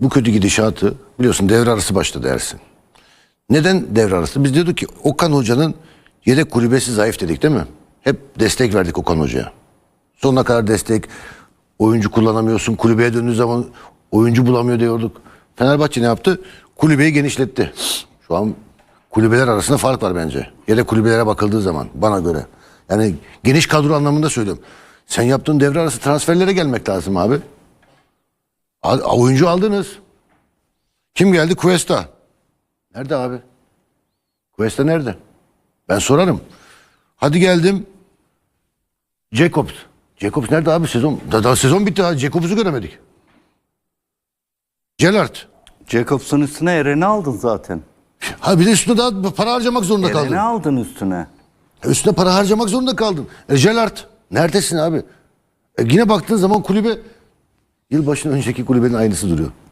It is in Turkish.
bu kötü gidişatı biliyorsun devre arası başladı Ersin. Neden devre arası? Biz diyorduk ki Okan Hoca'nın yedek kulübesi zayıf dedik değil mi? Hep destek verdik Okan Hoca'ya. Sonuna kadar destek. Oyuncu kullanamıyorsun. Kulübeye döndüğü zaman oyuncu bulamıyor diyorduk. Fenerbahçe ne yaptı? Kulübeyi genişletti. Şu an kulübeler arasında fark var bence. Yedek kulübelere bakıldığı zaman bana göre. Yani geniş kadro anlamında söylüyorum. Sen yaptığın devre arası transferlere gelmek lazım abi. Oyuncu aldınız. Kim geldi? Cuesta. Nerede abi? Cuesta nerede? Ben sorarım. Hadi geldim. Jacobs. Jacobs nerede abi sezon? Daha, daha sezon bitti ha. Jacobs'u göremedik. Gerrard. Jacobs'un üstüne Eren'i aldın zaten. Ha bir de üstüne daha para harcamak zorunda kaldın. Eren'i aldın üstüne. Üstüne para harcamak zorunda kaldın. E, Gerrard. Neredesin abi? E, yine baktığın zaman kulübe yılbaşından önceki kulübenin aynısı duruyor.